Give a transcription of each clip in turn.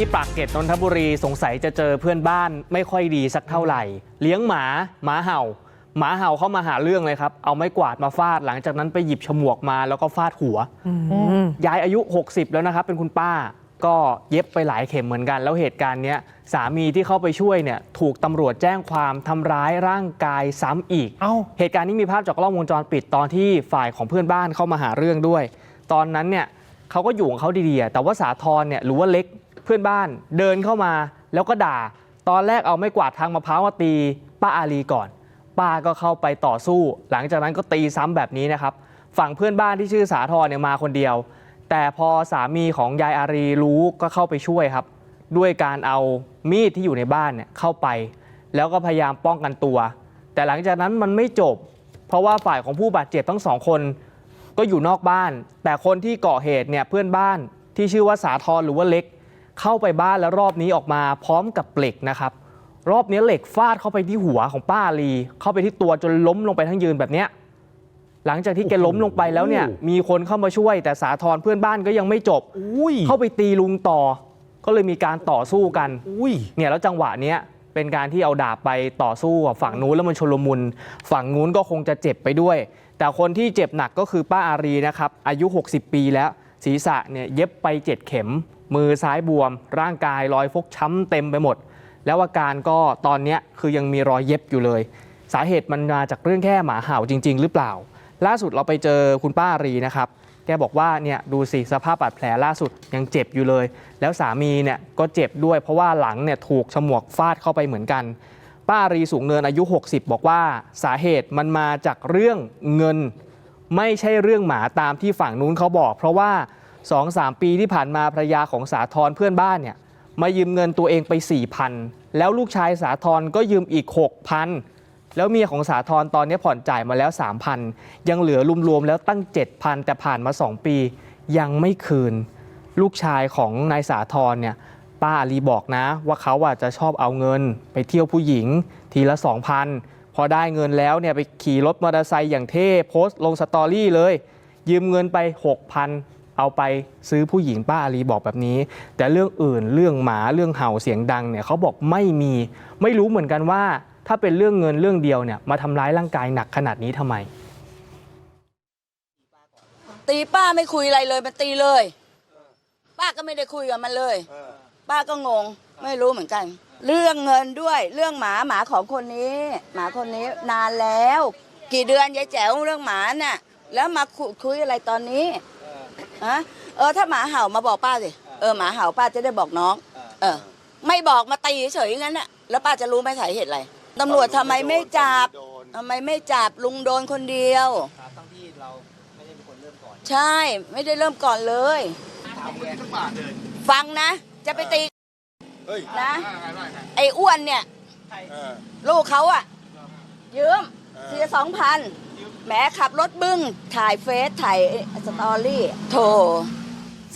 ที่ปากเกร็ดนนทบุรีสงสัยจะเจอเพื่อนบ้านไม่ค่อยดีสักเท่าไหร่ เลี้ยงหมาหมาเห่า หมาเห่าเข้ามาหาเรื่องเลยครับ เอาไม้กวาดมาฟาดหลังจากนั้นไปหยิบฉมวกมาแล้วก็ฟาดหัว ยายอายุ 60 แล้วนะครับ เป็นคุณป้าก็เย็บไปหลายเข็มเหมือนกัน แล้วเหตุการณ์เนี้ยสามีที่เข้าไปช่วยเนี่ยถูกตำรวจแจ้งความทำร้ายร่างกายซ้ำอีกเอ้า เหตุการณ์นี้มีภาพจากกล้องวงจรปิดตอนที่ฝ่ายของเพื่อนบ้านเข้ามาหาเรื่องด้วย ตอนนั้นเนี่ยเขาก็อยู่ของเขาดีๆอะแต่ว่าสาธรเนี่ยหรือว่าเล็ก เพื่อนบ้านเดินเข้ามาแล้วก็ด่า ตอนแรกเอาไม้กวาดทางมะพร้าวมาตีป้าอาลีก่อน ป้าก็เข้าไปต่อสู้ หลังจากนั้นก็ตีซ้ำแบบนี้นะครับ ฝั่งเพื่อนบ้านที่ชื่อสาธรเนี่ยมาคนเดียว แต่พอสามีของยายอารีรู้ก็เข้าไปช่วยครับ ด้วยการเอามีดที่อยู่ในบ้านเนี่ยเข้าไป แล้วก็พยายามป้องกันตัว แต่หลังจากนั้นมันไม่จบ เพราะว่าฝ่ายของผู้บาดเจ็บทั้งสองคนก็อยู่นอกบ้าน แต่คนที่ก่อเหตุเนี่ยเพื่อนบ้านที่ชื่อว่าสาธรหรือว่าเล็ก เข้าไปบ้านแล้วรอบนี้ออกมาพร้อมกับเหล็กนะครับ รอบนี้เหล็กฟาดเข้าไปที่หัวของป้าอาลี เข้าไปที่ตัวจนล้มลงไปทั้งยืนแบบเนี้ยหลังจากที่แกล้มลงไปแล้วเนี่ยโอ้โหมีคนเข้ามาช่วย แต่สาธรเพื่อนบ้านก็ยังไม่จบอุ้ยเข้าไปตีลุงต่อ ก็เลยมีการต่อสู้กันอุ้ยเนี่ยแล้วจังหวะเนี้ยเป็นการที่เอาดาบไปต่อสู้กับฝั่งนู้นแล้วมันชลมุน ฝั่งนู้นก็คงจะเจ็บไปด้วย แต่คนที่เจ็บหนักก็คือป้าอารีนะครับอายุ 60 ปีแล้วศีรษะเนี่ยเย็บไป 7 เข็ม มือซ้ายบวม ร่างกายรอยฟกช้ำเต็มไปหมด แล้วอาการก็ตอนนี้คือยังมีรอยเย็บอยู่เลย สาเหตุมันมาจากเรื่องแค่หมาเห่าจริง ๆ หรือเปล่า ล่าสุดเราไปเจอคุณป้ารีนะครับแกบอกว่าเนี่ยดูสิสภาพบาดแผลล่าสุดยังเจ็บอยู่เลย แล้วสามีเนี่ยก็เจ็บด้วยเพราะว่าหลังเนี่ยถูกฉมวกฟาดเข้าไปเหมือนกัน ป้าอารีสูงเนินอายุ 60 บอกว่าสาเหตุมันมาจากเรื่องเงิน ไม่ใช่เรื่องหมาตามที่ฝั่งนู้นเขาบอก เพราะว่า 2-3ปีที่ผ่านมาภรรยาของสาธรเพื่อนบ้านเนี่ยมายืมเงินตัวเองไป4,000แล้วลูกชายสาธรก็ยืมอีก 6,000 แล้วเมียของสาธรตอนนี้ผ่อนจ่ายมาแล้ว 3,000 ยังเหลือรวมๆแล้วตั้ง 7,000 แต่ผ่านมา 2 ปี ยังไม่คืน ลูกชายของนายสาธรเนี่ยป้าอาลีบอกนะ ว่าเขาอะจะชอบเอาเงิน ไปเที่ยวผู้หญิง ทีละ 2,000 พอได้เงินแล้วเนี่ยไปขี่รถมอเตอร์ไซค์อย่างเท่โพสต์ลงสตอรี่เลย ยืมเงินไป 6,000 เอาไปซื้อผู้หญิงป้าอาลีบอกแบบนี้ แต่เรื่องอื่นเรื่องหมาเรื่องเห่าเสียงดังเนี่ยเขาบอกไม่มี ไม่รู้เหมือนกันว่า ถ้าเป็นเรื่องเงินเรื่องเดียวเนี่ยมาทำร้ายร่างกายหนักขนาดนี้ทำไม ตีป้าไม่คุยอะไรเลยมันตีเลย ป้าก็ไม่ได้คุยกับมันเลย ป้าก็งงไม่รู้เหมือนกัน เรื่องเงินด้วย เรื่องหมาหมาของคนนี้ หมาคนนี้นานแล้ว กี่เดือนยายแจ๋วเรื่องหมาน่ะ แล้วมาคุคุยอะไรตอนนี้ ฮะเออถ้าหมาเห่ามาบอกป้าสิเออหมาเห่าป้าจะได้บอกน้อง เออ ไม่บอกมาตีเฉยๆงั้นน่ะแล้วป้าจะรู้ไหมสาเหตุอะไรตำรวจทำไมไม่จับทำไมไม่จับลุงโดนคนเดียวทั้งที่เราไม่ได้เป็นคนเริ่มก่อนใช่ ไม่ได้เริ่มก่อนเลยฟังนะ จะไปตีเฮ้ยนะไอ้อ้วนเนี่ย เออลูกเขาอะยืม เสียสองพันแหมขับรถบึ้ง ถ่ายเฟซถ่ายสตอรี่โถ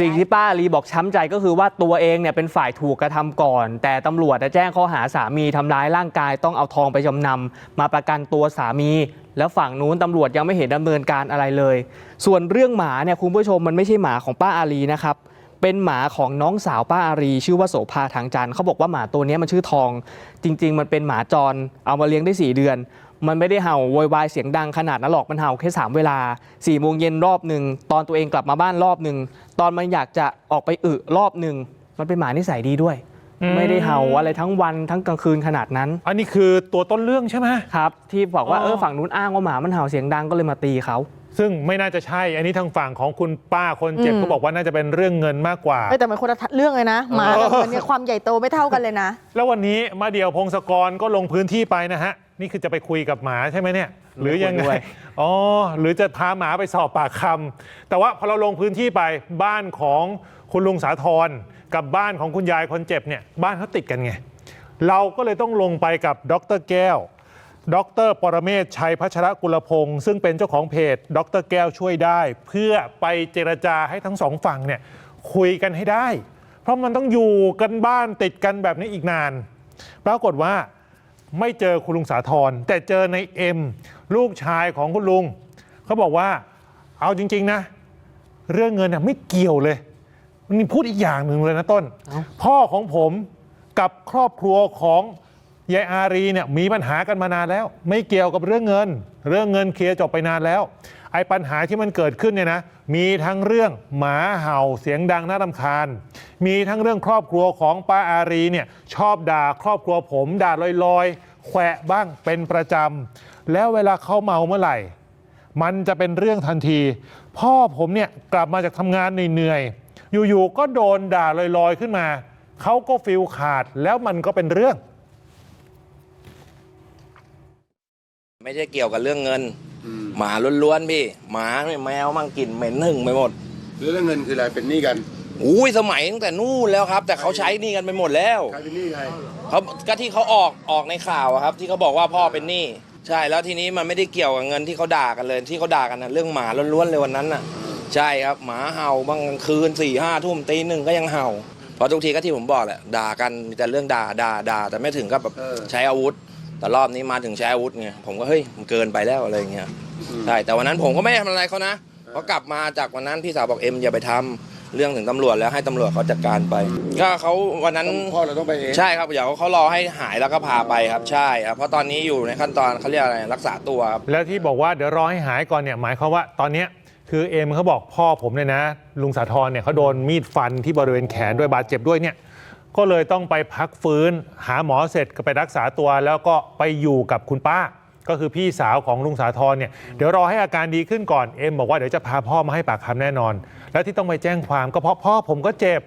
สิ่งที่ป้าอาลีบอกช้ำใจก็คือว่าตัวเองเนี่ยเป็นฝ่ายถูกกระทำก่อน แต่ตำรวจจะแจ้งข้อหาสามีทำร้ายร่างกายต้องเอาทองไปจำนำมาประกันตัวสามี แล้วฝั่งนู้นตำรวจยังไม่เห็นดำเนินการอะไรเลย ส่วนเรื่องหมาเนี่ยคุณผู้ชมมันไม่ใช่หมาของป้าอาลีนะครับเป็นหมาของน้องสาวป้าอารี ชื่อว่าโสภาทางจันทร์เขาบอกว่าหมาตัวนี้มันชื่อทอง จริง ๆ มันเป็นหมาจร เอามาเลี้ยงได้ 4 เดือน มันไม่ได้เห่าโวยวายเสียงดังขนาดนั้นหรอกมันเห่าแค่3เวลา4ี่โมงเย็นรอบหนึ่งตอนตัวเองกลับมาบ้านรอบหนึ่งตอนมันอยากจะออกไปอึรอบหนึ่งมันเป็นหมานิสัยดีด้วยอืมไม่ได้เห่าอะไรทั้งวันทั้งกลางคืนขนาดนั้นอันนี้คือตัวต้นเรื่องใช่ไหม ครับที่บอกว่าอ๋อ เออฝั่งนู้นอ้างว่าหมามันเห่าเสียงดังก็เลยมาตีเขา ซึ่งไม่น่าจะใช่ อันนี้ทางฝั่งของคุณป้าคนเจ็บอืม ก็บอกว่าน่าจะเป็นเรื่องเงินมากกว่า เอ้ยแต่มันคนละเรื่องเลยนะหมากับเงินเนี่ยความใหญ่โตไม่เท่ากันเลยนะ แล้ววันนี้มาเดี่ยวพงศกรก็ลงพื้นที่ไปนะฮะ นี่คือจะไปคุยกับหมาใช่ไหมเนี่ย หรือยังไงด้วยอ๋อหรือจะพาหมาไปสอบปากคำแต่ว่าพอเราลงพื้นที่ไปบ้านของคุณลุงสาธรกับบ้านของคุณยายคนเจ็บเนี่ยบ้านเขาติดกันไง เราก็เลยต้องลงไปกับดรแก้ว ดรปรเมศชัยพัชรกุลพงศ์ซึ่งเป็นเจ้าของเพจ ดรแก้วช่วยได้ เพื่อไปเจรจาให้ทั้งสองฝั่งเนี่ยคุยกันให้ได้ เพราะมันต้องอยู่กันบ้านติดกันแบบนี้อีกนาน ปรากฏว่า ไม่เจอคุณลุงสาธรแต่เจอในเอ็มลูกชายของคุณลุงเขาบอกว่าเอาจริง ๆ นะ เรื่องเงินน่ะไม่เกี่ยวเลยนี่พูดอีกอย่างหนึ่งเลยนะต้นเอ้าพ่อของผมกับครอบครัวของยายอารีเนี่ยมีปัญหากันมานานแล้ว ไม่เกี่ยวกับเรื่องเงิน เรื่องเงินเคลียร์จบไปนานแล้ว ไอ้ปัญหาที่มันเกิดขึ้นเนี่ยนะมีทั้งเรื่องหมาเห่าเสียงดังน่ารำคาญ มีทั้งเรื่องครอบครัวของป้าอารีเนี่ยชอบด่าครอบครัวผมด่าลอยๆ แขวะบ้างเป็นประจำแล้วเวลาเขาเมาเมื่อไหร่ มันจะเป็นเรื่องทันที พ่อผมเนี่ยกลับมาจากทำงานเหนื่อยๆอยู่ๆก็โดนด่าลอยๆขึ้นมาเขาก็ฟิลขาดแล้วมันก็เป็นเรื่อง ไม่ใช่เกี่ยวกับเรื่องเงิน หมาล้วนๆพี่ หมาแมวมั่งกลิ่นเหม็นหึ่งไปหมดหรือเรื่องเงินคืออะไรเป็นหนี้กันอุ้ยสมัยตั้งแต่นู่นแล้วครับ แต่เขาใช้หนี่กันไปหมดแล้วใครเป็นหนี้ใครเขาก็ที่เขาออกออกในข่าวอะครับ ที่เขาบอกว่าพ่อเป็นหนี้ใช่แล้วทีนี้มันไม่ได้เกี่ยวกับเงินที่เขาด่ากันเลยที่เขาด่ากันนะเรื่องหมาล้วนๆเลยวันนั้นน่ะ ใช่ครับหมาเห่าบางกลางคืนสี่ห้าทุ่มตีหนึ่งก็ยังเห่าเพราะทุกทีก็ที่ผมบอกแหละด่ากันมีแต่เรื่องด่าด่าด่าแต่ไม่ถึงกับแบบเออใช้อาวุธ แต่รอบนี้มาถึงใช้อาวุธไงผมก็เฮ้ยมันเกินไปแล้วอะไรอย่างเงี้ย ใช่แต่วันนั้นผมก็ไม่ได้ทำอะไรเขานะเพราะกลับมาจากวันนั้นพี่สาวบอกเอ็มอย่าไปทำเรื่องถึงตำรวจแล้วให้ตำรวจเขาจัดการไปก็เขาวันนั้นต้องพ่อเราต้องไปเอง ใช่ครับเดี๋ยวเขารอให้หายแล้วก็พาไปครับใช่ครับเพราะตอนนี้อยู่ในขั้นตอนเขาเรียกอะไรรักษาตัวครับ แล้วที่บอกว่าเดี๋ยวรอให้หายก่อนเนี่ยหมายความว่าตอนเนี้ยคือเอ็มเขาบอกพ่อผมเนี่ยนะ ลุงสาธรเนี่ยเขาโดนมีดฟันที่บริเวณแขนด้วยบาดเจ็บด้วยเนี่ยก็เลยต้องไปพักฟื้น หาหมอเสร็จก็ไปรักษาตัว แล้วก็ไปอยู่กับคุณป้า ก็คือพี่สาวของลุงสาธรเนี่ยเดี๋ยวรอให้อาการดีขึ้นก่อนเอ็มบอกว่าเดี๋ยวจะพาพ่อมาให้ปากคำแน่นอน แล้วที่ต้องไปแจ้งความก็เพราะพ่อผมก็เจ็บ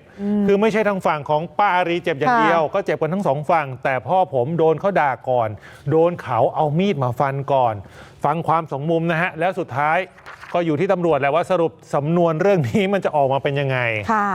คือไม่ใช่ทางฝั่งของป้าอารีเจ็บอย่างค่ะเดียว ก็เจ็บกันทั้งสองฝั่งแต่พ่อผมโดนเขาด่าก่อน โดนเขาเอามีดมาฟันก่อน ฟังความสองมุมนะฮะแล้วสุดท้ายก็อยู่ที่ตำรวจแหละว่าสรุปสำนวนเรื่องนี้มันจะออกมาเป็นยังไงค่ะ